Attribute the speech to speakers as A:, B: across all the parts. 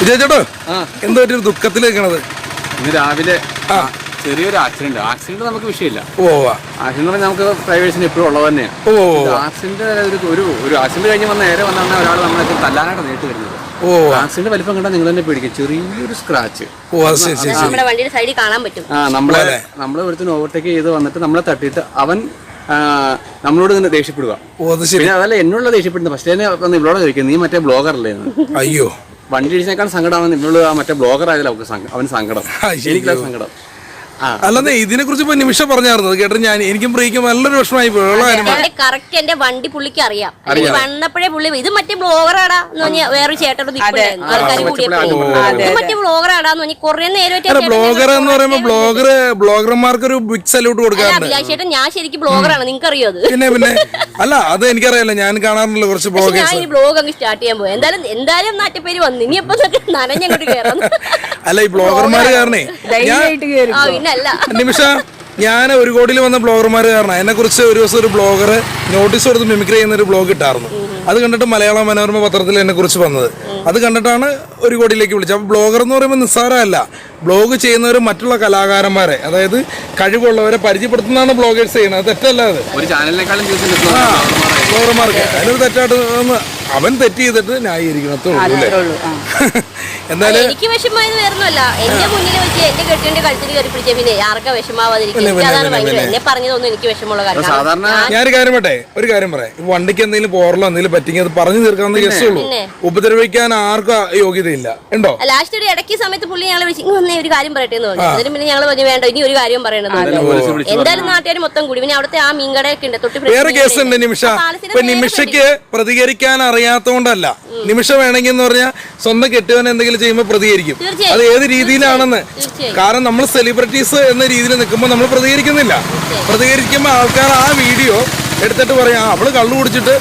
A: വിജയ് ചേട്ടോ
B: ആ.
A: എന്താ പറ്റി ഒരു ദുഃഖത്തിൽ നിൽക്കണത്.
B: ഇന്ന് രാവിലെ
A: ആ.
B: ചെറിയൊരു ആക്സിഡന്റ്. ആക്സിഡന്റ് നമുക്ക് വിഷയമില്ല. ആക്സിഡന്റ് പറഞ്ഞാൽ നമുക്ക് പ്രൈവേഷൻ എപ്പോഴും ഉള്ളത് തന്നെയാണ്. ആക്സിഡന്റ് ഒരു ഒരു ആക്സിഡന്റ് കഴിഞ്ഞ് വന്ന നേരെ വന്നാണ് ഒരാൾ നമ്മളെ തല്ലാനായിട്ട് നേരിട്ട് വരുന്നത്.
A: ഓ
B: ആക്സിഡന്റ് വലിപ്പം കണ്ടാൽ നിങ്ങൾ തന്നെ പേടിക്കും. ചെറിയൊരു സ്ക്രാച്ച്.
A: ഓ ശരി ശരി ശരി.
C: നമ്മുടെ വണ്ടിയുടെ സൈഡിൽ കാണാൻ പറ്റും.
B: ആ നമ്മളെ നമ്മളെ ഒരുത്തിന് ഓവർടേക്ക് ചെയ്ത് വന്നിട്ട് നമ്മളെ തട്ടിയിട്ട് അവൻ നമ്മളോട് ഇങ്ങനെ ദേഷ്യപ്പെടുക. പിന്നെ അതല്ല എന്നുള്ള ദേഷ്യപ്പെടുന്നത്. ഫസ്റ്റ് തന്നെ വന്ന് ഇവളോട് ചോദിക്കുന്നത് നീ മറ്റേ ബ്ലോഗർ അല്ലേ?
A: അയ്യോ.
B: വണ്ടി ഇടിച്ചേക്കാൾ സങ്കടമാണ് ആ മറ്റേ ബ്ലോഗർ ആയതിൽ അവർക്ക് അവന് സങ്കടം
A: അയ്യോ.
B: സങ്കടം
A: അല്ലെന്നേ ഇതിനെ കുറിച്ച് ഇപ്പൊ നിമിഷം പറഞ്ഞായിരുന്നു. കേട്ടോ ഞാൻ എനിക്കും പ്രിയക്കും നല്ലൊരു വിഷമമായി
C: കറക്റ്റ് എന്റെ വണ്ടി പുള്ളിക്ക് അറിയാം. വന്നപ്പോഴേ പുള്ളി ഇത് മറ്റേ ബ്ലോഗറാടാ എന്ന് പറഞ്ഞ വേറെ ചേട്ടനോട് ആൾക്കാർ കൂടിയപ്പോ. മറ്റേ ബ്ലോഗറാടാന്ന് പറഞ്ഞ് കുറെ
A: അല്ല
C: നേരമായിട്ട്
A: ബ്ലോഗർ എന്ന് പറയുമ്പോ ബ്ലോഗർ ബ്ലോഗർമാർക്ക് ഒരു ബിഗ് സല്യൂട്ട് കൊടുക്കാറുണ്ട്.
C: അഭിലാഷ് ചേട്ടൻ ഞാൻ ശരിക്കും ബ്ലോഗറാണ് നിങ്ങൾക്ക് അറിയോ അത്?
A: പിന്നെ പിന്നെ. അല്ല അത് എനിക്കറിയാലോ. ഞാൻ കാണാറുണ്ടല്ലോ കുറച്ച്
C: ബ്ലോഗ് ഞാൻ ഈ ബ്ലോഗ് അങ്ങ് സ്റ്റാർട്ട് ചെയ്യാൻ പോയി. എന്തായാലും എന്തായാലും നാട്ടുപേര് വന്നു. ഇനി എപ്പോ നനഞ്ഞങ്ങോട്ട് കയറാം
A: അല്ല ഈ ബ്ലോഗർമാര് കാരണേ ഞാൻ
C: അല്ല
A: നിമിഷ ഞാൻ ഒരു കോടിയിൽ വന്ന ബ്ലോഗർമാർ കാരണം എന്നെ കുറിച്ച് ഒരു ദിവസം ഒരു ബ്ലോഗർ നോട്ടീസ് കൊടുത്ത് മിമിക്രി ചെയ്യുന്ന ഒരു ബ്ലോഗ് ഇട്ടായിരുന്നു. അത് കണ്ടിട്ട് മലയാള മനോരമ പത്രത്തിൽ എന്നെ കുറിച്ച് വന്നത് അത് കണ്ടിട്ടാണ് ഒരു കോടിയിലേക്ക് വിളിച്ചത്. അപ്പോൾ ബ്ലോഗർ എന്ന് പറയുമ്പോൾ നിസ്സാരമല്ല. ബ്ലോഗ് ചെയ്യുന്നവർ മറ്റുള്ള കലാകാരന്മാരെ അതായത് കഴിവുള്ളവരെ പരിചയപ്പെടുത്തുന്നതാണ് ബ്ലോഗേഴ്സ് ചെയ്യുന്നത്. തെറ്റല്ല അത്. ബ്ലോഗർമാർക്ക്. അതിനൊരു തെറ്റായിട്ട് അവൻ തെറ്റ് ചെയ്തിട്ട് ന്യായീകരിക്കണം അത്രേ അല്ലേ എന്തായാലും
C: എനിക്ക് വിഷമമായത് വേറൊന്നുമല്ല. എന്റെ മുന്നിൽ വെച്ച് എന്റെ കെട്ടിന്റെ കഴുത്തിൽ കയറി പിടിച്ച പിന്നെ ആർക്കാ വിഷമാവാതിരിക്കും
A: പിന്നെ,
C: എനിക്ക് അതാണ്
A: പിന്നെ,
C: ഭയങ്കര എന്നെ പറഞ്ഞതൊന്നും എനിക്ക് വിഷമമുള്ള കാര്യം
B: സാധാരണ
A: ഞാനൊരു കാര്യം ഒരു കാര്യം പറയാം. ഈ വണ്ടിക്ക് എന്തെങ്കിലും പോറലോ എന്തെങ്കിലും പറ്റിങ്ങി അത് പറഞ്ഞു തീർക്കാവുന്ന കേസേ ഉള്ളൂ ഉപദ്രവിക്കാൻ ആർക്കും യോഗ്യതയില്ല. ഉണ്ടോ?
C: ലാസ്റ്റ് ഒരു ഇടയ്ക്ക് സമയത്ത് പുള്ളി ഞങ്ങളെ വിളിച്ചു "ഇങ്ങ് വന്നേ ഒരു കാര്യം പറയട്ടെ എന്ന് പറഞ്ഞു. അതിന് പിന്നെ ഞങ്ങൾ പറഞ്ഞു വേണ്ട ഇനി ഒരു കാര്യം പറയണത് എന്തായാലും നാട്ടുകാർ മൊത്തം കൂടി. പിന്നെ അവിടുത്തെ ആ മീൻകടയൊക്കെ ഉണ്ട് തൊട്ട്
A: വേറെ കേസുണ്ട് നിമിഷ. ഇപ്പൊ നിമിഷയ്ക്ക് പ്രതികരിക്കാൻ അറിയാത്തോണ്ടല്ല. നിമിഷം വേണമെങ്കിൽ എന്ന് പറഞ്ഞാൽ സ്വന്തം കെട്ടിയവൻ എന്തെങ്കിലും ചെയ്യുമ്പോൾ പ്രതികരിക്കും. അത് ഏത് രീതിയിലാണെന്ന്. കാരണം നമ്മൾ സെലിബ്രിറ്റീസ് എന്ന രീതിയിൽ നിൽക്കുമ്പോൾ നമ്മൾ പ്രതികരിക്കുന്നില്ല. പ്രതികരിക്കുമ്പോൾ ആൾക്കാർ ആ വീഡിയോ എടുത്തിട്ട് പറയാം അവൾ കള്ളു കുടിച്ചിട്ട്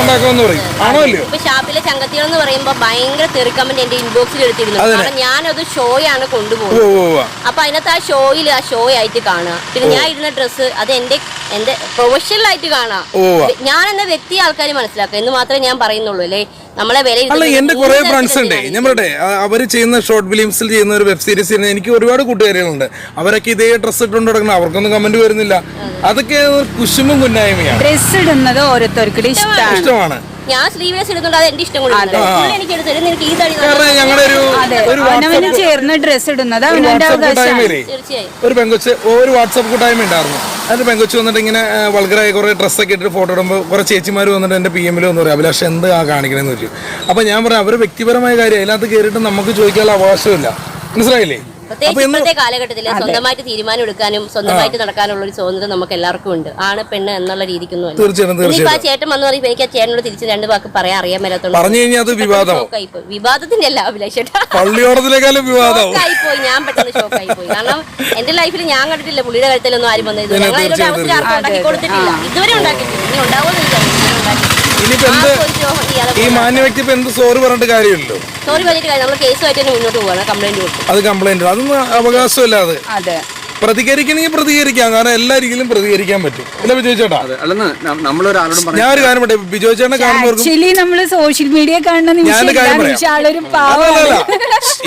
A: ഉണ്ടാക്കാമെന്ന് പറയും. ആണോ അല്ലയോ
C: ഇപ്പൊ ഷാപ്പിലെ ചങ്കത്തികൾ എന്ന് പറയുമ്പോ ഭയങ്കര തെറി കമന്റ് എന്റെ ഇൻബോക്സിൽ എടുത്തിരുന്നു. കാരണം ഞാനത് ഷോയാണ് കൊണ്ടുപോകുന്നത്. അപ്പൊ അതിനകത്ത് ആ ഷോയിൽ ആ ഷോ ആയിട്ട് കാണുക. പിന്നെ ഞാൻ ഇരുന്ന ഡ്രസ്സ് അത് എന്റെ എന്റെ പ്രൊഫഷണൽ ആയിട്ട് കാണാം ഞാൻ എന്ന വ്യക്തി ആൾക്കാർ മനസ്സിലാക്കുക എന്ന് മാത്രമേ ഞാൻ പറയുന്നുള്ളൂ അല്ലേ? നമ്മളെ
A: അല്ല എന്റെ കുറെ ഫ്രണ്ട്സ് ഉണ്ട്. നമ്മളുടെ അവർ അവർ ചെയ്യുന്ന ഷോർട്ട് ഫിലിംസിൽ ചെയ്യുന്ന ഒരു വെബ് സീരീസ് ചെയ്യുന്ന എനിക്ക് ഒരുപാട് കൂട്ടുകാരികളുണ്ട്. അവരൊക്കെ ഇതേ ഡ്രസ്സ് ഇട്ടുകൊണ്ട് നടക്കണം അവർക്കൊന്നും കമന്റ് വരുന്നില്ല. അതൊക്കെ ഒരു കുശുമ്പും കുന്നായ്മയാണ്.
D: ഡ്രസ് ഇടുന്നത് ഓരോരുത്തർക്കും ഇഷ്ടമാണ്.
A: ഇഷ്ടമാണ്.
C: ഞാൻ സ്ലീവ്ലെസ് ഇടുന്നുണ്ട് അത് എന്റെ ഇഷ്ടം കൊണ്ട് എനിക്ക് എടുത്തിട്ട് നിനക്ക് ഈ തടി
D: അവനവന് ചേർന്ന് ഡ്രസ് ഇടുന്നത് അവനവന്റെ അവകാശമാണ്.
C: തീർച്ചയായും.
A: ഒരു പെങ്കൊച്ച് ഒരു വാട്സപ്പ് കൂട്ടായ്മ ഉണ്ടായിരുന്നു. പെങ്കൊച്ച് വന്നിട്ട് ഇങ്ങനെ വൾഗറായി കുറെ ഡ്രസ്സൊക്കെ ഇട്ടിട്ട് ഫോട്ടോ ഇടുമ്പോൾ കുറെ ചേച്ചിമാർ വന്നിട്ട് എന്റെ പി എമ്മിൽ വന്നു പറയും അഭിലാഷ് എന്ത് ആ കാണിക്കണമെന്ന് ചോദിച്ചു അപ്പോൾ ഞാൻ പറയാം അവർ വ്യക്തിപരമായ കാര്യം അതിനകത്ത് കയറിയിട്ട് നമുക്ക് ചോദിക്കാനുള്ള അവകാശമില്ല. മനസ്സിലായില്ലേ?
C: പ്രത്യേകിച്ച് ഇപ്പോഴത്തെ കാലഘട്ടത്തിൽ സ്വന്തമായിട്ട് തീരുമാനം എടുക്കാനും സ്വന്തമായിട്ട് നടക്കാനുള്ള ഒരു സ്വാതന്ത്ര്യം നമുക്ക് എല്ലാവർക്കും ഉണ്ട്. ആണ് പെണ്ണ് എന്നുള്ള രീതിക്കൊന്നും
A: തീർച്ചയായിട്ടും
C: ഇനിയിപ്പോ ആ ചേട്ടൻ വന്നു പറയുമ്പോൾ എനിക്ക് ആ ചേട്ടനോട് തിരിച്ച് രണ്ട് വാക്ക് പറയാൻ അറിയാൻ
A: അത്
C: ഷോക്കായിപ്പോയി വിവാദത്തിന്റെ അല്ല
A: പള്ളിയോടത്തിലേക്കാളും
C: ഞാൻ പെട്ടെന്ന് ഷോക്കായി പോയി കാരണം എന്റെ ലൈഫിൽ ഞാൻ കണ്ടിട്ടില്ല പുള്ളിയുടെ കാര്യത്തിലൊന്നും ആരും വന്നത് ഞങ്ങൾ അതിലൊരു അവസരം ആർക്കും ഉണ്ടാക്കി കൊടുത്തിട്ടില്ല. ഇതുവരെ ഉണ്ടാക്കിയിട്ടില്ല. ഇനി ഉണ്ടാവുമെന്ന് വിചാരിച്ചു
A: ഈ മാന്യ വ്യക്തി ഇപ്പൊ എന്ത് സോറി പറഞ്ഞിട്ട് കാര്യമില്ലല്ലോ.
C: സോറി പറഞ്ഞിട്ട് കാര്യം നമ്മൾ കേസുമായിട്ട് മുന്നോട്ട് പോകണം കംപ്ലൈന്റ്
A: അത് കംപ്ലൈന്റ് അതൊന്നും അവകാശമില്ല അത്.
D: അതെ.
A: പ്രതികരിക്കണമെങ്കിൽ പ്രതികരിക്കാം. കാരണം എല്ലാ രീതിയിലും പ്രതികരിക്കാൻ പറ്റും. അല്ല ബിജോയ് ചേട്ടാ? ഞാൻ ഒരു കാര്യം പറയട്ടെ. ബിജോയ് ചേട്ടനെ കാണുമ്പോൾ
D: ആക്ച്വലി നമ്മൾ സോഷ്യൽ മീഡിയ കാണുന്ന നിമിഷം
A: ഞാനൊരു കാര്യം പറയാം. അല്ലല്ല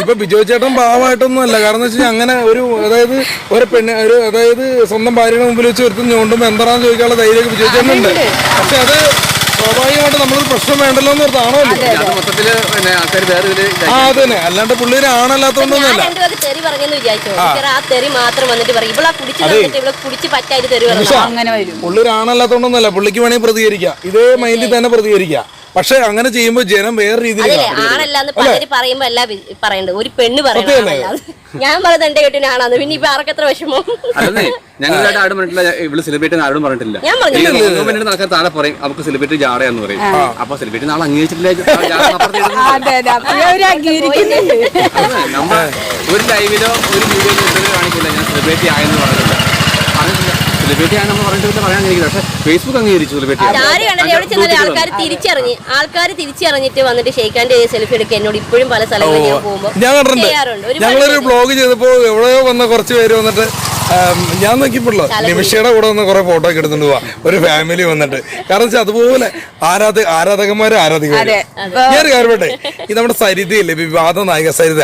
A: ഇപ്പൊ ബിജോയ് ചേട്ടൻ പാവമായിട്ടൊന്നും അല്ല കാരണം വെച്ചാൽ അങ്ങനെ ഒരു അതായത് ഒരു പെണ്ണ് ഒരു അതായത് സ്വന്തം ഭാര്യയുടെ മുമ്പിൽ വെച്ച് ഒരുത്തും ഞോണ്ടുമ്പോ എന്താണെന്ന് ചോദിക്കാനുള്ള ധൈര്യമൊക്കെ ബിജോയ് ചേട്ടനുണ്ട്. പക്ഷെ അത് സ്വാഭാവികമായിട്ട് നമ്മളൊരു പ്രശ്നം വേണ്ടല്ലോ എന്ന് ഓർത്താണോ
B: അത് മൊത്തത്തിൽ പിന്നെ ആൾക്കാർ വേറെ ഇതിൽ
A: ആ അത് തന്നെ. അല്ലാണ്ട് പുള്ളിയുടെ ആണല്ലാത്തോണ്ടൊന്നുമല്ല
C: രണ്ടു പേർക്ക് തെറി പറഞ്ഞെന്ന് വിചാരിച്ചോ ആ. തെരി മാത്രം വന്നിട്ട് പറയും. ഇവളാ കുടിച്ച് തന്നിട്ട് ഇവളെ കുടിച്ച് പറ്റായിട്ട് തെറി പറഞ്ഞു
D: അങ്ങനെ വരും.
A: പുള്ളിയുടെ പുള്ളിക്ക് വേണമെങ്കിൽ പ്രതികരിക്കാം. ഇതേ മൈൻഡിൽ തന്നെ പ്രതികരിക്കാം. പക്ഷെ അങ്ങനെ ചെയ്യുമ്പോൾ ജനം വേറെ രീതിയിൽ.
C: ആണല്ലാന്ന് പലര് പറയുമ്പോ അല്ല പറയണ്ടത് ഒരു പെണ്ണ് പറയുന്നത് ഞാൻ പറഞ്ഞത് എന്റെ പിന്നെ ഇപ്പൊ ആർക്കെത്ര വിഷമം?
B: അല്ലെന്നേ ഞങ്ങളായിട്ട് ആരും പറഞ്ഞിട്ടില്ല. ഇവൾ സെലിബ്രേറ്റ് ആരോടും പറഞ്ഞിട്ടില്ല.
C: ഞാൻ പറഞ്ഞു
B: ഗവൺമെന്റിന് നടക്കാൻ താഴെ പറയും അവർക്ക് സെലിബ്രേറ്റ് ജാടയാന്ന് പറയും. അപ്പൊ സെലിബ്രേറ്റ് നാളെ അംഗീകരിച്ചിട്ടില്ല ആ ജാട അപ്പുറത്ത് ഇടുന്നത്.
D: അതെ അതെ. അപ്പോഴും അവർ അംഗീകരിക്കുന്നുണ്ട്
B: അതെ, നമ്മ ഒരു ലൈവിലോ ഒരു വീഡിയോയിലോ കാണിക്കില്ല. ഞാൻ സെലിബ്രേറ്റ് ആയെന്ന് പറഞ്ഞില്ല പറഞ്ഞിട്ടില്ല സെലിബ്രിറ്റി ആയെന്ന് നമ്മൾ പറഞ്ഞിട്ടില്ല പറയാനിരിക്കില്ല പക്ഷെ ഫേസ്ബുക്ക് അംഗീകരിച്ചു സെലിബ്രിറ്റി
C: ആര് കണ്ടാലും എവിടെ ചെന്നാലും ആൾക്കാർ തിരിച്ചറിഞ്ഞ്. ആൾക്കാർ തിരിച്ചറിഞ്ഞിട്ട് വന്നിട്ട് ഷെയ്ഖാന്റെ സെൽഫി എടുക്കുക എന്നോട് ഇപ്പോഴും പല സ്ഥലങ്ങളിൽ ഞാൻ പോകുമ്പോൾ
A: ഞാൻ കണ്ടിട്ടുണ്ട്.
C: ചെയ്യാറുണ്ട്. ഒരുപാട്
A: ഞങ്ങളൊരു ബ്ലോഗ് ചെയ്തപ്പോ എവിടെയോ വന്ന കുറച്ച് പേര് വന്നിട്ട് ആം, ഞാൻ നോക്കിയപ്പോഴല്ലോ നിമിഷയുടെ കൂടെ വന്ന് കുറെ ഫോട്ടോ ഒക്കെ എടുത്തുകൊണ്ട് പോവാ. ഒരു ഫാമിലി വന്നിട്ട്. കാരണം വെച്ചാൽ അതുപോലെ ആരാധ ആരാധകന്മാരും ആരാധികമാരും. ഞാൻ കാര്യപ്പെട്ടെ ഇത് നമ്മുടെ സരിതയില്ലേ വിവാദ നായിക സരിത.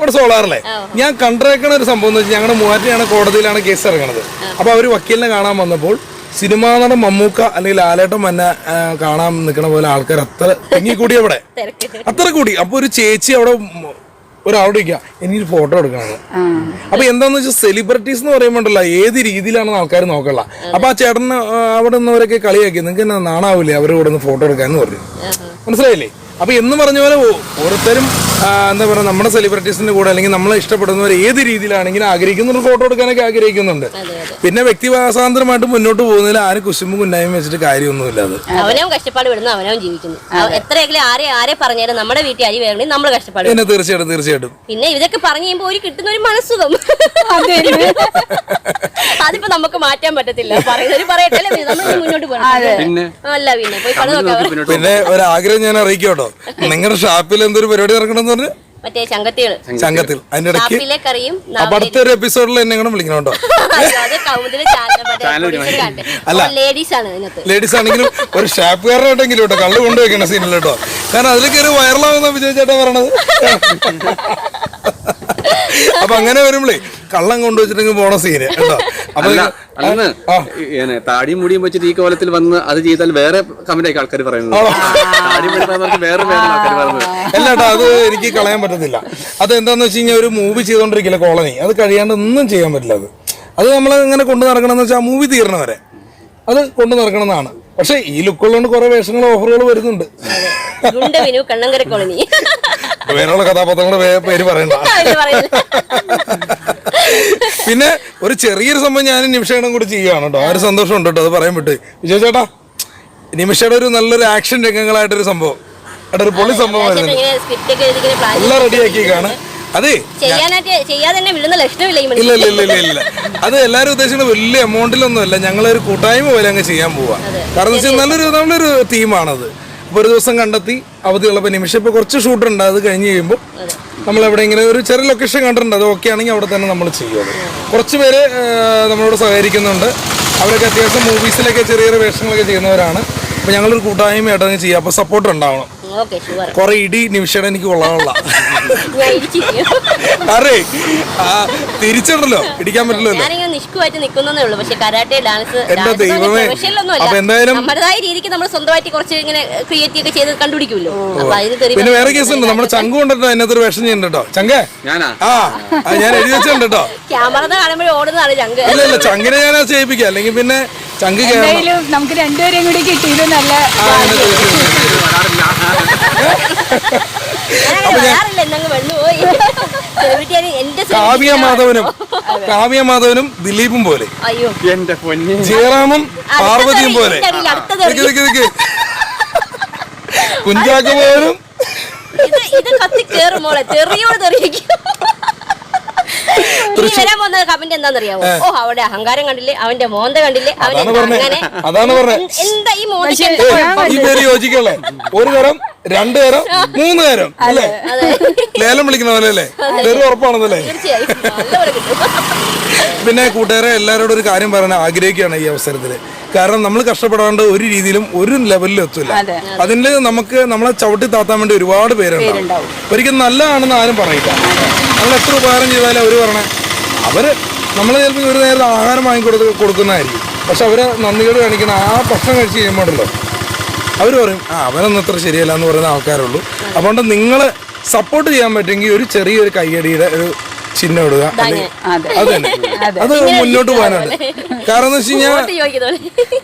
A: നമ്മുടെ സോളാറല്ലേ ഞാൻ കണ്ടേക്കണ ഒരു സംഭവം എന്ന് വെച്ചാൽ ഞങ്ങളുടെ മൂവാറ്റിയാണ് കോടതിയിലാണ് കേസ് ഇറങ്ങണത് അപ്പൊ അവർ വക്കീലിനെ കാണാൻ വന്നപ്പോൾ സിനിമാ നടൻ മമ്മൂക്ക അല്ലെങ്കിൽ ലാലേട്ടൻ മന്നെ കാണാൻ നിൽക്കണ പോലെ ആൾക്കാർ അത്ര തിങ്ങിക്കൂടി അവിടെ. അത്ര കൂടി. അപ്പൊ ഒരു ചേച്ചി അവിടെ ഒരാളോട് ചോദിക്കുക എനിക്കൊരു ഫോട്ടോ എടുക്കണം? അപ്പൊ എന്താന്ന് വെച്ചാൽ സെലിബ്രിറ്റീസ് എന്ന് പറയുമ്പോണ്ടല്ലോ ഏത് രീതിയിലാണ് ആൾക്കാർ നോക്കല്ല അപ്പൊ ആ ചേട്ടന് അവിടെ നിന്നവരൊക്കെ കളിയാക്കി നിങ്ങൾക്ക് നാണാവില്ലേ അവരോട് കൂടെ ഒന്ന് ഫോട്ടോ എടുക്കാന്ന്? പറഞ്ഞു. മനസ്സിലായില്ലേ? അപ്പൊ എന്ന് പറഞ്ഞ പോലെ ഓരോരുത്തരും എന്താ പറയുക നമ്മുടെ സെലിബ്രിറ്റീസിന്റെ കൂടെ അല്ലെങ്കിൽ നമ്മളെ ഇഷ്ടപ്പെടുന്നവർ ഏത് രീതിയിലാണെങ്കിലും ആഗ്രഹിക്കുന്ന ഫോട്ടോ എടുക്കാനൊക്കെ ആഗ്രഹിക്കുന്നുണ്ട്. പിന്നെ വ്യക്തിവാസാന്തരമായിട്ട് മുന്നോട്ട് പോകുന്നതിൽ ആരും കുശുമ്പും കുന്നായും വെച്ചിട്ട് കാര്യമൊന്നുമില്ല അത്.
C: അവനവും കഷ്ടപ്പാട് വിടുന്നു അവനവും ജീവിക്കുന്നു. എത്രയെങ്കിലും ആരെ ആരെ പറഞ്ഞാലും നമ്മുടെ വീട്ടിൽ അരി വേണമെങ്കിൽ നമ്മൾ കഷ്ടപ്പാട്.
A: പിന്നെ തീർച്ചയായിട്ടും തീർച്ചയായിട്ടും.
C: പിന്നെ ഇതൊക്കെ പറഞ്ഞു കഴിയുമ്പോൾ ഒരു കിട്ടുന്ന ഒരു മനസ്സുഖം. അതിപ്പോ നമുക്ക് മാറ്റാൻ പറ്റത്തില്ല. പറയട്ടെ അല്ലേ? നമ്മൾ ഇനി മുന്നോട്ട് പോകണം.
B: പിന്നെ?
C: അല്ല പിന്നെ പോയി നോക്കാം.
B: പിന്നോട്ട്
A: ഒരാഗ്രഹം ഞാൻ അറിയിക്കും കേട്ടോ നിങ്ങളുടെ ഷാപ്പിൽ എന്തൊരു പരിപാടി നടക്കണമെന്ന് പറഞ്ഞു?
C: മറ്റേ ചങ്കത്തികൾ.
A: ചങ്കത്തിൽ അതിന്റെ ഇടയ്ക്ക് എപ്പിസോഡിൽ എന്നെ കൂടെ അല്ല.
C: ലേഡീസ് ആണ്
A: ലേഡീസ് ആണെങ്കിലും ഒരു ഷാപ്പുകാരനായിട്ടെങ്കിലും കേട്ടോ കള്ളു കൊണ്ടുവെക്കണ സീനിൽ കേട്ടോ. കാരണം അതിൽ കയറി വൈറലാവുന്ന വിജയ് ചേട്ടാ പറഞ്ഞത് അപ്പൊ അങ്ങനെ വരുമ്പളേ കള്ളം കൊണ്ടുവച്ചിട്ടെങ്കിൽ പോണ സീന് കേട്ടോ.
B: അന്ന് താടിയും മുടിയും വെച്ചിട്ട് ഈ കോലത്തിൽ വന്ന് അത് ചെയ്താൽ വേറെ കമന്റായി ആൾക്കാർ പറയുന്നത്. താടി വേറെ വേറെ ആൾക്കാർ പറയുന്നത്.
A: അല്ല കേട്ടോ അത് എനിക്ക് കളയാൻ പറ്റത്തില്ല. അത് എന്താന്ന് വെച്ച് കഴിഞ്ഞാൽ ഒരു മൂവി ചെയ്തോണ്ടിരിക്കില്ല കോളനി അത് കഴിയാണ്ട് ഒന്നും ചെയ്യാൻ പറ്റില്ല അത്. അത് നമ്മൾ ഇങ്ങനെ കൊണ്ടു നടക്കണമെന്ന് വെച്ചാൽ മൂവി തീർന്ന വരെ. അത് കൊണ്ടു നടക്കണമെന്നാണ്. പക്ഷെ ഈ ലുക്കുള്ളതുകൊണ്ട് കുറെ വേഷങ്ങൾ ഓഫറുകൾ വരുന്നുണ്ട്.
C: ഗുണ്ട വിനു കണ്ണങ്കര കോളനി.
A: വേറെയുള്ള കഥാപാത്രങ്ങളുടെ പേര് പറയണ്ട. പിന്നെ ഒരു ചെറിയൊരു സംഭവം ഞാൻ നിമിഷയുടെ കൂടി ചെയ്യുകയാണ് കേട്ടോ. ആ ഒരു സന്തോഷം ഉണ്ട് കേട്ടോ അത് പറയാൻ വിട്ട് വിജയ് ചേട്ടാ നിമിഷയുടെ ഒരു നല്ലൊരു ആക്ഷൻ രംഗങ്ങളായിട്ടൊരു സംഭവം. അവിടെ ഒരു പൊളി സംഭവം എല്ലാം റെഡിയാക്കിയേക്കാണ് അതെ ഇല്ല ഇല്ല ഇല്ല ഇല്ല അത് എല്ലാവരും ഉദ്ദേശിക്കുന്നത് വലിയ എമൗണ്ടിലൊന്നും അല്ല ഞങ്ങളൊരു കൂട്ടായ്മ പോലെ അങ്ങ് ചെയ്യാൻ പോവാ. കാരണം വെച്ചാൽ നല്ലൊരു നല്ലൊരു തീമാണത് അപ്പോൾ ഒരു ദിവസം കണ്ടെത്തി അവധിയുള്ളപ്പോൾ നിമിഷം ഇപ്പോൾ കുറച്ച് ഷൂട്ട് ഉണ്ട്. അത് കഴിഞ്ഞ് കഴിയുമ്പോൾ നമ്മൾ ഇങ്ങനെ ഒരു ചെറിയ ലൊക്കേഷൻ കണ്ടിട്ടുണ്ട്. അത് ഓക്കെ ആണെങ്കിൽ അവിടെ തന്നെ നമ്മൾ ചെയ്യും അത് കുറച്ച് പേര് നമ്മളോട് സഹകരിക്കുന്നുണ്ട്. അവരൊക്കെ അത്യാവശ്യം മൂവീസിലൊക്കെ ചെറിയ ചെറിയ വേഷങ്ങളൊക്കെ ചെയ്യുന്നവരാണ്. അപ്പോൾ ഞങ്ങളൊരു കൂട്ടായ്മയായിട്ട് അങ്ങ് ചെയ്യാം. അപ്പോൾ സപ്പോർട്ട് ഉണ്ടാവണം. കുറെ ഇടി നിമിഷം എനിക്ക് കൊള്ളാനുള്ള. അറേ ആ തിരിച്ചുണ്ടല്ലോ ഇടിക്കാൻ പറ്റില്ലല്ലോ. എന്റെ ദൈവമേ. അപ്പൊ എന്തായാലും-
C: നമ്മുടേതായ രീതിക്ക് നമ്മൾ സ്വന്തമായിട്ട് കുറച്ച് ഇങ്ങനെ ക്രിയേറ്റീവ് ചെയ്ത് കണ്ടുപിടിക്കുമല്ലോ. അപ്പൊ അതിന്
A: പിന്നെ വേറെ കേസ് ഉണ്ട്. നമ്മുടെ ചങ്കു കൊണ്ടിട്ടോ അതിനകത്തൊരു വേഷം ചെയ്യുന്നുണ്ട്? കേട്ടോ ചങ്കേ?
B: ഞാനാ?
A: ആ ഞാൻ എഴുതി വെച്ചിട്ടുണ്ട്? കേട്ടോ
C: ക്യാമറ
A: ഇല്ല ഇല്ല ചങ്കിനെ ഞാൻ ചെയ്യിപ്പിക്കാം. അല്ലെങ്കിൽ പിന്നെ ചങ്ക്
D: എന്തായാലും നമുക്ക് രണ്ടുപേരെയും കൂടി കിട്ടിയത് നല്ല
A: കാവ്യ മാധവനും കാവ്യ മാധവനും ദിലീപും പോലെ.
C: അയ്യോ.
B: എന്റെ പൊന്നെ.
A: ജയറാമും പാർവതിയും പോലെ.
C: ഇതിന്റെ
A: നിക്ക് നിക്ക് നിക്ക്. കുഞ്ചാക്ക് പോലും.
C: ഇത് ഇത് കത്തി കേറും മോളെ. തെറിയോട് തെറിയിക്കും. ഇനി വരാൻ പോകുന്ന കമന്റ് എന്താണെന്നറിയാമോ ഓ അവിടെ അഹങ്കാരം കണ്ടില്ലേ? അവന്റെ മോന്ത കണ്ടില്ലേ? അവന്റെ
A: അതാണ് പറഞ്ഞേ
C: അങ്ങനെ
A: അതാണ്
C: എന്താ ഈ
A: മോന്ത ഒരു തരം രണ്ട് നേരം മൂന്ന് നേരം അല്ലേ ലേലം വിളിക്കുന്ന പോലെ അല്ലേ? വെറും ഉറപ്പാണെന്നല്ലേ പിന്നെ കൂട്ടുകാരെ എല്ലാവരോടും ഒരു കാര്യം പറയാൻ ആഗ്രഹിക്കുകയാണ് ഈ അവസരത്തിൽ കാരണം നമ്മൾ കഷ്ടപ്പെടാണ്ട് ഒരു രീതിയിലും ഒരു ലെവലിലും എത്തില്ല
D: അതിന്
A: അതിൽ നമുക്ക് നമ്മളെ ചവിട്ടി താത്താൻ വേണ്ടി ഒരുപാട് പേരുണ്ട് ഒരിക്കലും നല്ലതാണെന്ന് ആരും പറയില്ല. നമ്മൾ എത്ര ഉപകാരം ചെയ്താലും അവർ പറഞ്ഞേ അവർ നമ്മൾ ചിലപ്പോൾ ഒരു നേരത്തെ ആഹാരം വാങ്ങിക്കൊടുത്ത് കൊടുക്കുന്നതായിരിക്കും. പക്ഷെ അവർ നന്ദികൾ കാണിക്കുന്ന ആ ഭക്ഷണം കഴിച്ച് കഴിയുമ്പോഴല്ലോ അവർ പറയും ആ അവനൊന്നും അത്ര ശരിയല്ല എന്ന് പറയുന്ന ആൾക്കാരുള്ളൂ. അതുകൊണ്ട് നിങ്ങൾ സപ്പോർട്ട് ചെയ്യാൻ പറ്റുമെങ്കിൽ ഒരു ചെറിയൊരു കയ്യടിയുടെ ഒരു ചിഹ്നം ഇടുക.
D: അതെ
A: അത്. മുന്നോട്ട് പോകാനാണ്. കാരണം എന്ന് വെച്ച് കഴിഞ്ഞാൽ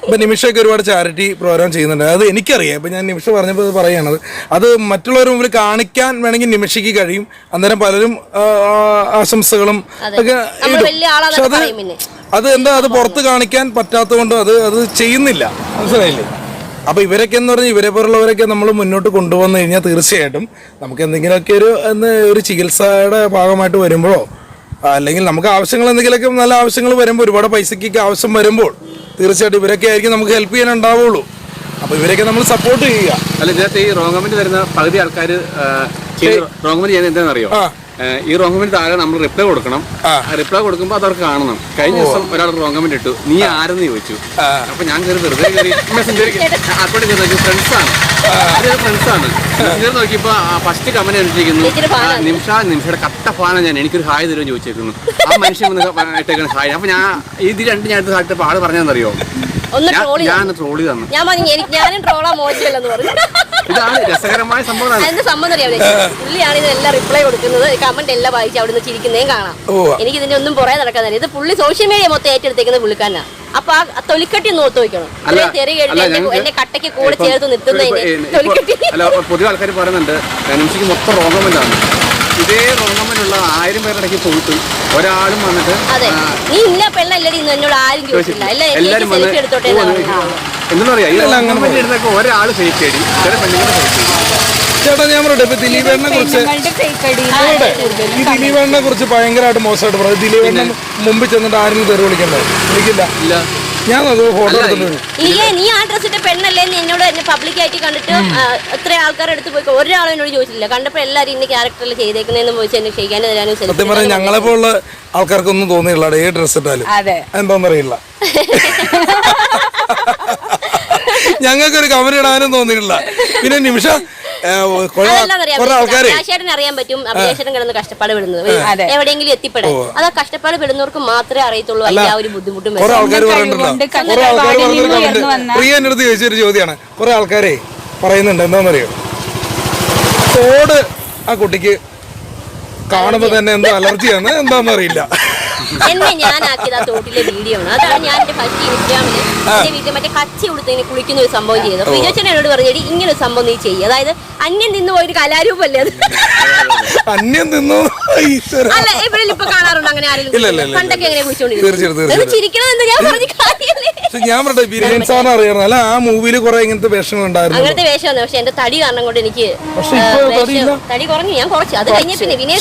A: ഇപ്പൊ നിമിഷമൊക്കെ ഒരുപാട് ചാരിറ്റി പ്രോഗ്രാം ചെയ്യുന്നുണ്ട്. അത് എനിക്കറിയാം. ഇപ്പൊ ഞാൻ നിമിഷ പറഞ്ഞപ്പോൾ പറയുന്നത് പറയണത് അത് മറ്റുള്ളവരുടെ മുമ്പിൽ കാണിക്കാൻ വേണമെങ്കിൽ നിമിഷയ്ക്ക് കഴിയും. അന്നേരം പലരും ആശംസകളും ഒക്കെ അത് അത് എന്താ? അത് പുറത്ത് കാണിക്കാൻ പറ്റാത്തത് പറ്റാത്തതുകൊണ്ട് അത് അത് ചെയ്യുന്നില്ല. മനസ്സിലായില്ലേ? അപ്പൊ ഇവരൊക്കെ എന്ന് പറഞ്ഞാൽ ഇവരെ പോലുള്ളവരൊക്കെ നമ്മൾ മുന്നോട്ട് കൊണ്ടുവന്നു കഴിഞ്ഞാൽ തീർച്ചയായിട്ടും നമുക്ക് എന്തെങ്കിലുമൊക്കെ ഒരു എന്ന് ഒരു ചികിത്സയുടെ ഭാഗമായിട്ട് വരുമ്പോഴോ അല്ലെങ്കിൽ നമുക്ക് ആവശ്യങ്ങൾ എന്തെങ്കിലുമൊക്കെ നല്ല ആവശ്യങ്ങൾ വരുമ്പോൾ ഒരുപാട് പൈസക്കൊക്കെ ആവശ്യം വരുമ്പോൾ തീർച്ചയായിട്ടും ഇവരൊക്കെ ആയിരിക്കും നമുക്ക് ഹെൽപ്പ് ചെയ്യാൻ ഉണ്ടാവുള്ളൂ. അപ്പൊ ഇവരൊക്കെ നമ്മൾ സപ്പോർട്ട് ചെയ്യുക.
B: അല്ല ഇതിനകത്ത് ഈ റോങ് കമന്റ് വരുന്ന പകുതി ആൾക്കാർ റോങ് കമന്റ് ചെയ്യുന്നത് എന്താണെന്ന് അറിയോ
A: ആ.
B: ഏഹ് ഈ റോങ് കമന്റ് താഴെ നമ്മൾ റിപ്ലൈ കൊടുക്കണം. റിപ്ലൈ കൊടുക്കുമ്പോൾ അതവർക്ക് കാണണം. കഴിഞ്ഞ ദിവസം ഒരാൾ റോങ് കമന്റ് ഇട്ടു. നീ ആരെന്ന് ചോദിച്ചു. അപ്പൊ ഞാൻ കയറി വെറുതെ കയറി മെസ്സഞ്ചർ അക്കൗണ്ട് ചെയ്ത് നോക്കി ഫ്രണ്ട്സ് ആണ്. ഫ്രണ്ട്സ് ആണ്. മെസ്സഞ്ചർ നോക്കിയപ്പോ ഫസ്റ്റ് കമന്റ്
C: ആണ്.
B: നിമിഷ നിമിഷയുടെ കട്ട ഫാനാണ് ഞാൻ. എനിക്കൊരു ഹായ് തരുമെന്ന് ചോദിച്ചേക്കുന്നു. ആ മനുഷ്യൻ ഇട്ടേക്കുന്ന ഹായ്. അപ്പൊ ഞാൻ ഇത് രണ്ട് ഞാൻ എടുത്ത് ആൾ പറഞ്ഞതെന്നറിയോ?
C: ഒന്ന്
B: ഞാൻ
C: ട്രോളി
B: തന്നു
C: ഞാൻ പറഞ്ഞു എനിക്ക് ഞാനും ട്രോളാ മോശമല്ലെന്ന് പറഞ്ഞു.
B: ഇതാണ് രസകരമായ സംഭവം
C: എന്താ സംഭവം അറിയാം പുള്ളിയാണ് ഇതിനെല്ലാം റിപ്ലൈ കൊടുക്കുന്നത്. കമന്റ് എല്ലാം വായിച്ച് അവിടെ നിന്ന് ചിരിക്കുന്നതും കാണാം. എനിക്ക് ഇതിന്റെ ഒന്നും പുറകെ നടക്കാൻ ഇത് പുള്ളി സോഷ്യൽ മീഡിയ മൊത്തം ഏറ്റെടുത്തേക്കുന്നത് പുള്ളിക്കാരനാ. അപ്പൊ ആ തൊലിക്കട്ടി ഒന്ന് ഓർത്ത് വെക്കണം. എന്റെ കട്ടയ്ക്ക് കൂടെ ചേർത്ത് നിർത്തുന്നതിന്
B: പൊതുവെ ആൾക്കാർ പറയുന്നുണ്ട് മൊത്തം റോങ്ങമെന്റാണ് ഇതേ റോങ്ങമെന്നുള്ള ആയിരം പേരുടെ ഇടയ്ക്ക് പോയിട്ട് ഒരാളും വന്നിട്ട്
C: അതെ. നീ ഇല്ല പെണ്ണല്ലടി എന്നോട് ആരും ചോദിച്ചില്ല അല്ലേ
B: എല്ലാരും
C: എടുത്തോട്ടെ എന്ന് പറഞ്ഞു.
B: എന്താ പറയാ ഈ റോങ്ങമെന്റ് ഇടുന്നൊക്കെ ഒരാൾ ഫേക്ക് അടി ചില പെണ്ണുങ്ങൾ ഫേക്ക് അടി
A: ചേട്ടാ ഞാൻ പറയട്ടെ ഇപ്പൊ ദിലീപേണ്ണെ കുറിച്ച് ഈ ദിലീപേണ്ണെ കുറിച്ച് ഭയങ്കരമായിട്ട് മോശമായിട്ട് പറഞ്ഞു ദിലീപേണ്ണെ മുമ്പിൽ ചെന്നിട്ട് ആരെങ്കിലും തെറി വിളിക്കണ്ടോ? വിളിക്കില്ല.
B: ഇല്ല.
A: ഞാൻ അത് ഫോട്ടോ
C: നീ ആ ഡ്രസ് ഇട്ട പെണ്ണല്ലേ എന്ന് എന്നോട് എന്നെ പബ്ലിക്കായിട്ട് കണ്ടിട്ട് എത്ര ആൾക്കാർ അടുത്ത് പോയി ഒരാളും എന്നോട് ചോദിച്ചില്ല കണ്ടപ്പോൾ എല്ലാവരും ഇന്ന ക്യാരക്ടറിൽ ചെയ്തേക്കുന്നതെന്ന് ചോദിച്ചു എന്നെ ക്ഷയിക്കാൻ തരാനും
A: സത്യം പറഞ്ഞാൽ ഞങ്ങളെ പോലുള്ള ആൾക്കാർക്കൊന്നും തോന്നിയില്ല ഏത് ഡ്രസ് ഇട്ടാലും
D: അതെ.
A: എന്താണെന്നറിയില്ല ഞങ്ങൾക്കൊരു കമന്റ് ഇടാനും തോന്നിയിട്ടില്ല. പിന്നെ നിമിഷ കുറെ ആൾക്കാരെ
C: അറിയാൻ പറ്റും. അഭിലാഷേട്ടൻ കിടന്ന് കഷ്ടപ്പാട് പെടുന്നത്.
D: അതെ.
C: എവിടെയെങ്കിലും എത്തിപ്പെടാൻ. അത് ആ കഷ്ടപ്പാട് പെടുന്നവർക്ക് മാത്രമേ അറിയത്തുള്ളൂ. അതിന്റെ ആ ഒരു ബുദ്ധിമുട്ടും
A: കുറെ. ആൾക്കാർ കുറെ ആൾക്കാർ പ്രിയ എന്റെ അടുത്ത് ചോദിച്ചൊരു ചോദ്യമാണ് കുറെ ആൾക്കാരെ പറയുന്നുണ്ട്. എന്താണെന്നറിയോ തോട് ആ കുട്ടിക്ക് കാണുമ്പോ തന്നെ എന്തോ അലർജിയാണ്. എന്താണെന്നറിയില്ല
C: എന്നെ ഞാനാക്കിയത് ആ തോട്ടിലെ വീഡിയോ ആണ്. അതാണ് ഞാൻ എന്റെ ഫസ്റ്റ് ഇൻസ്റ്റാമിൽ എന്റെ വീട്ടിൽ മറ്റേ കച്ചി കൊടുത്തതിന് കുളിക്കുന്ന ഒരു സംഭവം ചെയ്തത്. അപ്പൊ വിജയച്ചൻ എന്നോട് പറഞ്ഞു "എടി, ഇങ്ങനെ ഒരു സംഭവം നീ ചെയ്യും. അതായത് അന്യം നിന്ന് പോയൊരു കലാരൂപല്ലേ അത്?
A: അന്യം നിന്നു?
C: അല്ല എവിടെയും ഇപ്പൊ കാണാറുണ്ട്? അങ്ങനെ ആരെങ്കിലും. പണ്ടൊക്കെ എങ്ങനെ കുളിച്ചോണ്ടിരിക്കും?
A: തീർച്ചയായിട്ടും.
C: ചിരിക്കണം ഞാൻ പറഞ്ഞു കാര്യല്ലേ
A: പക്ഷെ ഞാൻ പറയട്ടെ ബിരിയാണി സാറിന് അറിയണം അല്ല ആ മൂവിയിൽ കുറെ ഇങ്ങനത്തെ വേഷങ്ങൾ ഉണ്ടായിരുന്നു.
C: അങ്ങനത്തെ വേഷമാണ് പക്ഷെ എന്റെ തടി കാരണം കൊണ്ട് എനിക്ക് വേഷം-. തടി കുറഞ്ഞു. ഞാൻ കുറച്ചു. അത് കഴിഞ്ഞ പിന്നെ വിനയ്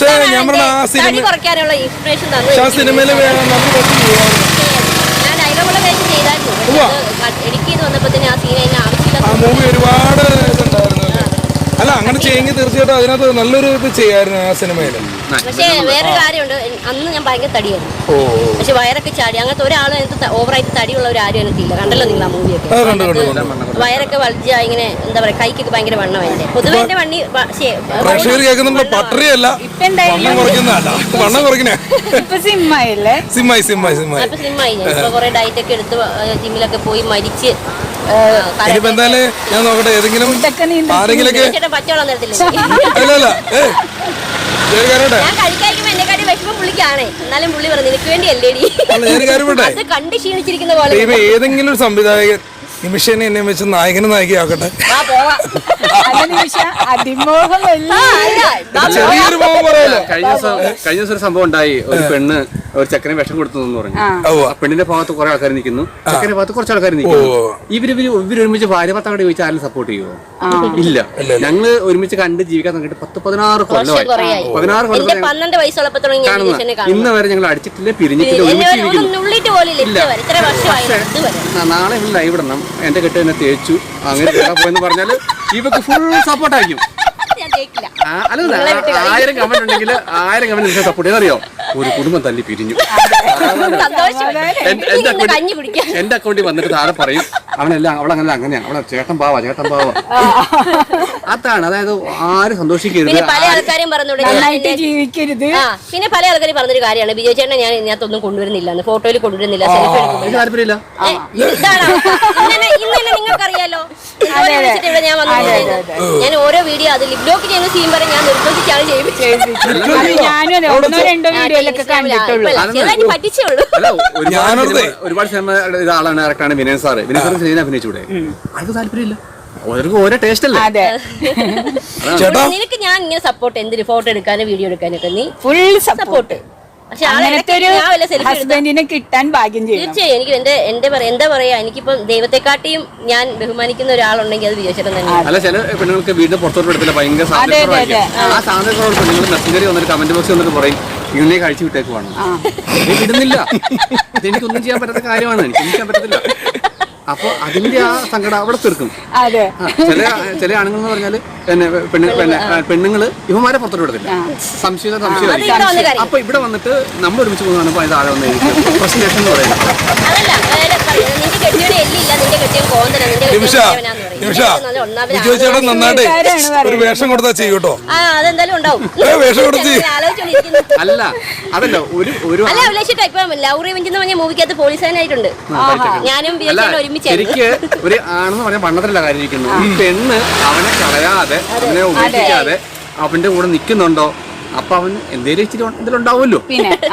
A: പറഞ്ഞ
C: തടി കുറയ്ക്കാനുള്ള ഇൻസ്പിറേഷൻ
A: പക്ഷെ സിനിമയിൽ നമുക്ക്
C: പക്ഷെ അത് വന്നപ്പോ തന്നെ ആ സീൻ ആവശ്യമില്ല
A: ആ മൂവി ഒരുപാട്? അല്ല അങ്ങനെ ചെയ്യുമെങ്കിൽ തീർച്ചയായിട്ടും അതിനകത്ത് നല്ലൊരു ഇത് ചെയ്യായിരുന്നു ആ സിനിമയിൽ
C: പക്ഷേ വേറെ കാര്യമുണ്ട്. അന്ന് ഞാൻ ഭയങ്കര തടിയായിരുന്നു. പക്ഷെ വയറൊക്കെ ചാടി അങ്ങനത്തെ ഒരാൾ എനിക്ക് ഓവറായിട്ട് തടിയുള്ള ഒരു ആരും എനിക്കില്ല കണ്ടല്ലോ നിങ്ങൾ ആ മൂവിയൊക്കെ? വയറൊക്കെ വലിച്ച ഇങ്ങനെ എന്താ പറയാ കൈക്കൊക്കെ ഭയങ്കര വണ്ണം എന്റെ പൊതുവെ എന്റെ വണ്ണി
A: പ്രേക്ഷകർ കേൾക്കുന്നുണ്ട് പട്ടറിയല്ല. വണ്ണം കുറയ്ക്കുന്നതല്ല വണ്ണം സിമ്മായി
C: ഞാൻ ഇപ്പൊ കുറെ ഡയറ്റ് ഒക്കെ എടുത്ത് ജിമ്മിലൊക്കെ പോയി മരിച്ച്
A: ഇനിയിപ്പോ എന്തായാലും ഞാൻ നോക്കട്ടെ ഏതെങ്കിലും ആരെങ്കിലൊക്കെ ഏ ഏതെങ്കിലും സംവിധായകൻ നിമിഷനെ എന്നെ വെച്ച് നായകനും നായികയാക്കട്ടെ. ചെറിയൊരു മോഹം പറയാലോ
B: കഴിഞ്ഞ ദിവസം കഴിഞ്ഞ ദിവസം ഒരു സംഭവം ഉണ്ടായി. ഒരു പെണ്ണ് ഒരു ചെക്കനെ വിഷം കൊടുത്തു എന്ന് പറഞ്ഞു.
D: ആ.
B: ആ പെണ്ണിന്റെ ഭാഗത്ത് കുറെ ആൾക്കാർ നിൽക്കുന്നു. ചെക്കന്റെ ഭാഗത്ത് കുറച്ച് ആൾക്കാർ നിൽക്കുന്നു. ഇവർ ഇവർ ഇവർ ഒരുമിച്ച് ഭാര്യ ഭർത്താവ് ചോദിച്ചാൽ ആരും സപ്പോർട്ട് ചെയ്യുമോ ഇല്ല. ഞങ്ങൾ ഒരുമിച്ച് കണ്ട് ജീവിക്കാൻ തുടങ്ങിയിട്ട് പത്ത് പതിനാറ് കൊല്ലമായി. പതിനാറ് കൊല്ലം ഇന്ന് വരെ ഞങ്ങൾ അടിച്ചിട്ടില്ല പിരിഞ്ഞിട്ടില്ല ഒരുമിച്ച്
C: ഇതുവരെ
B: നാളെ ഇവിടെ ലൈവ് ഇടണം. എന്റെ കെട്ട് എന്നെ തേച്ചു. അങ്ങനെ പോയെന്ന് പറഞ്ഞാൽ ഇവക്ക് ഫുൾ സപ്പോർട്ട് ആയിരിക്കും.
C: ഞാൻ കേൾക്കില്ല
B: ആ, അല്ല ആയിരം കമന്റ് ഉണ്ടെങ്കിൽ ആയിരം കമന്റ് സപ്പോർട്ട് അറിയോ? ഒരു കുടുംബം തല്ലി പിരിഞ്ഞു. എന്റെ അക്കൗണ്ടിൽ വന്നിട്ട് താഴെ പറയും അവനെല്ലാം അവളങ്ങനെ അങ്ങനെയാണ് അവളെ ചേട്ടൻ പാവാ ചേട്ടൻ പാവാ. അതാണ്. അതായത് ആരും സന്തോഷിക്കരുത്.
C: പിന്നെ പല ആൾക്കാരും പറഞ്ഞു തുടങ്ങി
D: നന്നായിട്ട് ജീവിക്കരുത്.
C: ആ പിന്നെ പല ആൾക്കാരും പറഞ്ഞൊരു കാര്യമാണ്. ബിജോ ചേട്ടനെ ഞാൻ ഇതിനകത്തൊന്നും കൊണ്ടുവരുന്നില്ല. ഫോട്ടോയിൽ കൊണ്ടുവരുന്നില്ല. സെൽഫി
B: എനിക്ക് താല്പര്യമില്ല.
C: ഇതാണ്? ഇന്നലെ നിങ്ങൾക്കറിയാലോ? ഇവിടെ ഞാൻ വന്നു ഞാൻ ഓരോ വീഡിയോ അത് ലിബ്ലോക്ക് ചെയ്യുന്ന സീൻ വരെ ഞാൻ നിർബന്ധിച്ചാണ് ചെയ്യിപ്പിച്ചത്. പറ്റിച്ചേ ഉള്ളൂ.
B: ഒരുപാട്. സിനിമ- ആളാണ് ഡയറക്ടറാണ് Vinayan sir. Vinayan sir cinema അഭിനയിച്ചൂടെ ആൾക്ക് താല്പര്യമില്ല. ഓരോരുക്കും ഓരോ ടേസ്റ്റ് അല്ലേ?
D: അതെ.
A: ചേട്ടാ?
C: നിനക്ക് ഞാൻ ഇങ്ങനെ സപ്പോർട്ട് എന്തിന്? ഫോട്ടോ എടുക്കാനും വീഡിയോ എടുക്കാനൊക്കെ നീ?
D: ഫുൾ സപ്പോർട്ട്
C: പക്ഷെ
D: അങ്ങനത്തെ ഒരു ഹസ്ബൻഡിനെ കിട്ടാൻ ഭാഗ്യം
C: തീർച്ചയായും. എനിക്ക് എന്റെ എന്റെ പറയാ എന്താ പറയാ എനിക്കിപ്പം ദൈവത്തെക്കാട്ടിയും ഞാൻ ബഹുമാനിക്കുന്ന ഒരാളുണ്ടെങ്കിൽ അത്
B: അല്ല ചില പെണ്ണുങ്ങൾക്ക് വീടിന് പുറത്തോട്ട് എടുത്തില്ല ഭയങ്കര. ആ പെണ്ണുങ്ങൾ വന്നിട്ട് കമന്റ് ബോക്സിൽ വന്നിട്ട് പറയും ഇങ്ങനെ കഴിച്ചു വിട്ടേക്കുവാണ്. ഇടുന്നില്ല ചെയ്യാൻ പറ്റാത്ത കാര്യമാണ്. എനിക്ക് ചെയ്യാൻ പറ്റത്തില്ല. അപ്പൊ അതിന്റെ ആ സങ്കടം അവിടെ തീർക്കും.
D: അതെ.
B: ചില ചില ആണുങ്ങൾ എന്ന് പറഞ്ഞാൽ പിന്നെ പെണ്ണ് പിന്നെ പെണ്ണുങ്ങൾ ഇവന്മാരെ പുറത്തോട്ട് വിടത്തില്ല. സംശയം സംശയം അപ്പൊ ഇവിടെ വന്നിട്ട് നമ്മൾ ഒരുമിച്ച് പോകുന്നതാണ് അത് താഴെ വന്നു പ്രസന്റേഷൻ എന്ന് പറയുന്നത്.
A: നന്നായിട്ടേ ഒരു വേഷം കൊടുത്താ ചെയ്യൂട്ടോ
C: ആ അതെന്തായാലും ഉണ്ടാവും.
A: വേഷം കൊടുത്ത്.
B: അല്ല അതല്ല ഒരു ഒരു
C: റിവെഞ്ച് എന്ന് പറഞ്ഞ മൂവിക്കകത്ത് പോലീസുകാരനായിട്ടുണ്ട്. ഞാനും ഒരുമിച്ച്
B: ശരിക്ക് ഒരു ആണെന്ന് പറഞ്ഞ പണ്ടത്തിലല്ല കാര്യം ഇരിക്കുന്നു ഈ പെണ്ണ് അവനെ കളയാതെ അവനെ ഉപേക്ഷിക്കാതെ അവന്റെ കൂടെ നിൽക്കുന്നുണ്ടോ? അപ്പൊ അവൻ എന്തേലും ഇച്ചിരി ഇതിലുണ്ടാവുമല്ലോ.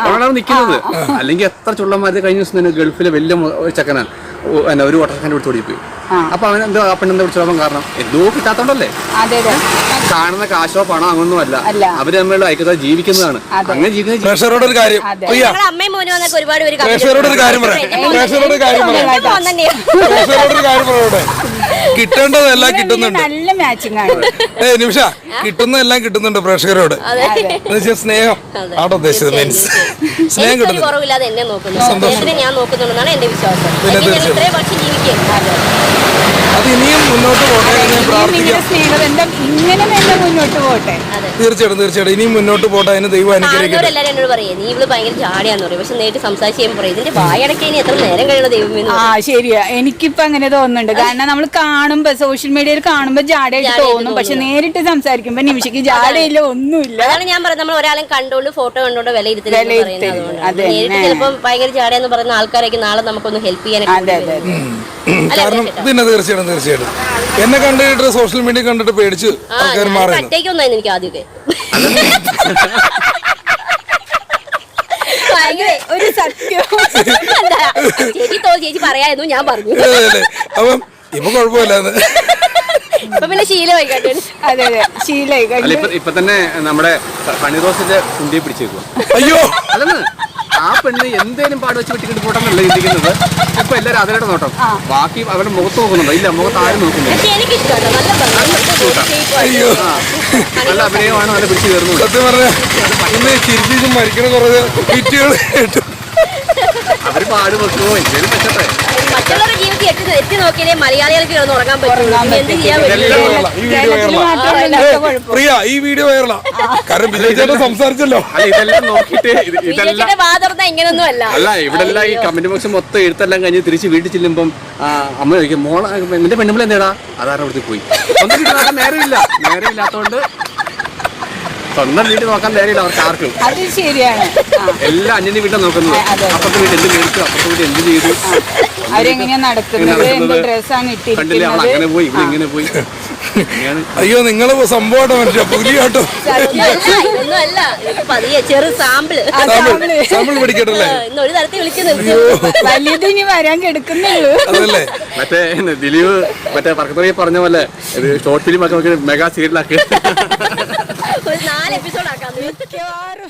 B: അവനാണ് നിൽക്കുന്നത്. അല്ലെങ്കിൽ എത്ര ചുള്ളന്മാര് കഴിഞ്ഞ ദിവസം തന്നെ ഗൾഫിലെ വലിയ ചെക്കനാണ്. ഓ, പിന്നെ ഒരു അടുത്ത് ഓടിപ്പോയി.
D: ആ.
B: അപ്പൊ അവൻ എന്തോ ആ പെണ്ണെന്താ വിളിച്ചോളം കാരണം എന്തോ കിട്ടാത്തോണ്ടല്ലേ?
D: അതെ അതെ.
B: കാണുന്ന കാശോ പണോ അങ്ങനൊന്നും അല്ല. അവർ തമ്മിലുള്ള ഐക്യത ജീവിക്കുന്നതാണ്. അങ്ങനെ ജീവിക്കുന്ന
A: ഒരു കാര്യം.
D: അതെ.
C: ഞങ്ങളുടെ അമ്മയും മോനും വന്നൊക്കെ ഒരുപാട്
A: ഒരു കാര്യം പറയാം ഒരു കാര്യം പറയാം ഒരു കാര്യം പറയട്ടെ കിട്ടേണ്ടതെല്ലാം കിട്ടുന്നുണ്ട്.
D: നല്ല മാച്ചിങ് ആണ്.
A: ഏ നിമിഷ കിട്ടുന്നതെല്ലാം കിട്ടുന്നുണ്ട് പ്രേക്ഷകരോട്.
C: അതെ.
A: എന്ന് വെച്ചാൽ സ്നേഹം. ആട്ടോ ഉദ്ദേശിച്ചത് മീൻസ് സ്നേഹം
C: എനിക്കൊരു
A: കിട്ടുന്നു
C: കുറവില്ലാതെ എന്നെ നോക്കുന്നു. അദ്ദേഹത്തിനെ ഞാൻ നോക്കുന്നുണ്ടെന്നാണ് എന്റെ വിശ്വാസം. അല്ലെങ്കിൽ ഞാൻ ഇത്രയും വർഷം ജീവിക്കും.
A: അത് ഇനിയും മുന്നോട്ട് പോട്ടെ എന്ന് ഞാൻ
D: ഇനിയും
A: പ്രാർത്ഥിക്കാം.
D: സ്നേഹബന്ധം ഇങ്ങനെ തന്നെ മുന്നോട്ട്
A: തീർച്ചയായിട്ടും തീർച്ചയായിട്ടും. ഇനിയും മുന്നോട്ട് പോട്ടെ അതിന് ദൈവം അനുഗ്രഹിക്കട്ടെ.
C: എന്നോട് പറയും നീ ഇവൾ ഭയങ്കര ജാടിയാന്ന് പറയും. പക്ഷെ നേരിട്ട് സംസാരിച്ച് കഴിയുമ്പോൾ പറയും ഇതിന്റെ വായടക്കെ ഇനി എത്ര നേരം കഴിയണ ദൈവം എന്ന്
D: ആ ശരിയാ. എനിക്കിപ്പോ അങ്ങനെ തോന്നുന്നുണ്ട്. കാരണം നമ്മൾ കാണുമ്പോ സോഷ്യൽ മീഡിയയിൽ കാണുമ്പോ ജാടയായിട്ട് തോന്നും. പക്ഷെ നേരിട്ട് സംസാരിക്കുമ്പോ നിമിഷക്ക് ജാടയില്ല ഒന്നുമില്ല.
C: അതാണ് ഞാൻ പറയുന്നത് നമ്മൾ ഒരാളെ കണ്ടോണ്ട് ഫോട്ടോ കണ്ടോണ്ട് വിലയിരുത്തൽ എന്ന് പറയുന്നത് അതുകൊണ്ടാണ്. നേരിട്ട്. ചിലപ്പോൾ ഭയങ്കര ജാടയെന്ന് പറയുന്ന ആൾക്കാരൊക്കെ നാളെ നമുക്കൊന്ന് ഹെൽപ്പ് ചെയ്യാനൊക്കെ
D: അതെ അതെ അതെ.
C: അല്ല,
A: കാരണം. പിന്നെ തീർച്ചയായിട്ടും തീർച്ചയായിട്ടും. എന്നെ കണ്ടിട്ട് സോഷ്യൽ മീഡിയ കണ്ടിട്ട് പേടിച്ച് ആൾക്കാർ
C: മാറി എനിക്ക് ആദ്യമൊക്കെ.
D: ഒരു സത്യം.
C: അല്ല, ചേച്ചി തോ ചേച്ചി പറയായിരുന്നു ഞാൻ പറഞ്ഞു.
A: അപ്പം ഇപ്പൊ കുഴപ്പമില്ലാന്ന്.
C: ഇപ്പൊ പിന്നെ ശീലമായി കേട്ടോ
D: അതെ അതെ. ശീലമായി
B: അല്ല ഇപ്പൊ ഇപ്പൊ തന്നെ നമ്മുടെ ഹണിറോസിന്റെ കുണ്ടിയെ പിടിച്ചേക്കുക
A: അയ്യോ!
B: അല്ലെന്ന് ആ പെണ്ണ് എന്തേലും പാട് വെച്ച് വെട്ടിക്കിട്ട് പോട്ടെന്നല്ല ചിന്തിക്കുന്നത്. ഇപ്പൊ എല്ലാരും അതിലൂടെ നോട്ടം. ബാക്കി അവരുടെ മുഖത്ത് നോക്കുന്നുണ്ടോ? ഇല്ല മുഖത്ത് ആരും നോക്കുന്നില്ല.
C: പക്ഷെ എനിക്ക് ഇഷ്ടമാണ് നല്ല
B: അഭിനയമാണ് നല്ല പിടിച്ചു
A: സത്യം പറഞ്ഞ ഇന്ന് ചിരിച്ചു മരിക്കണ കുറേ വിറ്റുകൾ കേട്ടു
B: പാട് വെക്കുമോ എന്തേലും പറ്റട്ടെ
C: മറ്റുള്ളവരുടെ ജീവിതത്തിൽ എത്തി എത്തി നോക്കിയാലേ മലയാളികൾക്ക് ഒന്ന് ഉറങ്ങാൻ എന്ത് ചെയ്യാൻ
A: ഇതെല്ലാം
C: പറ്റും
A: ഈ വീഡിയോ വൈറലാ.
D: മാത്രമല്ല ഇല്ലാത്ത കുഴപ്പം
A: പ്രിയ ഈ വീഡിയോ വൈറലാ കാരണം വിജയ് ചേട്ടൻ സംസാരിച്ചല്ലോ.
B: അല്ല ഇതെല്ലാം നോക്കിയിട്ട് ഇത് ഇതെല്ലാം
C: വിജയത്തിന്റെ വാതർന്ന ഇങ്ങനൊന്നും അല്ല
B: അല്ല ഇവിടെ ഈ കമന്റ് ബോക്സ് മൊത്തം എഴുത്തെല്ലാം കഴിഞ്ഞ് തിരിച്ച് വീട്ടിൽ ചെല്ലുമ്പം ആ, അമ്മ ചോദിക്കും മോളെ നിന്റെ പെണ്ണുമ്പോൾ എന്താടാ? പോയി. ഒന്നും നേരമില്ല. നേരമില്ലാത്തതുകൊണ്ട് സ്വന്തം വീട്ടിൽ നോക്കാൻ നേരമില്ല അവർക്ക് ആർക്കും.
D: അത് ശരിയാണ്. ആ.
B: എല്ലാം വീട്ടിലാണ് നോക്കുന്നത്.
D: അതെ.
B: അപ്പുറത്തെ വീട്ടിൽ എന്ത് മേടിച്ചു അപ്പുറത്തെ വീട്ടിൽ എന്ത് ചെയ്തു?
D: അവരെങ്ങനെയാ നടക്കുന്നത്?
B: എങ്ങനെ
D: എന്ത്
B: നടക്കുന്നത്?
D: ഡ്രസ്സാണ്
B: കണ്ടില്ലേ അവൾ അങ്ങനെ പോയി ഇവിടെ ഇങ്ങനെ പോയി.
A: അയ്യോ നിങ്ങൾ സംഭവം മനുഷ്യ? പുലിയാട്ടോ?
C: ഇതൊന്നുമല്ല, ഇതൊന്നുമല്ല ഇതൊക്കെ പതിയെ ചെറു സാമ്പിൾ.
D: ആ,
A: സാമ്പിൾ പിടിക്കട്ടല്ലേ?
C: ഇന്ന് ഒരു തരത്തിൽ
D: വലിയത് ഇനി വരാൻ കിടക്കുന്നുള്ളൂ.
A: അതല്ലേ?
B: മറ്റേ ദിലീപ് മറ്റേ പറഞ്ഞ പോലെ ഇത് ഷോർട്ട് ഫിലിം ഒക്കെ മെഗാ സീരിയലാക്കി
C: ഒരു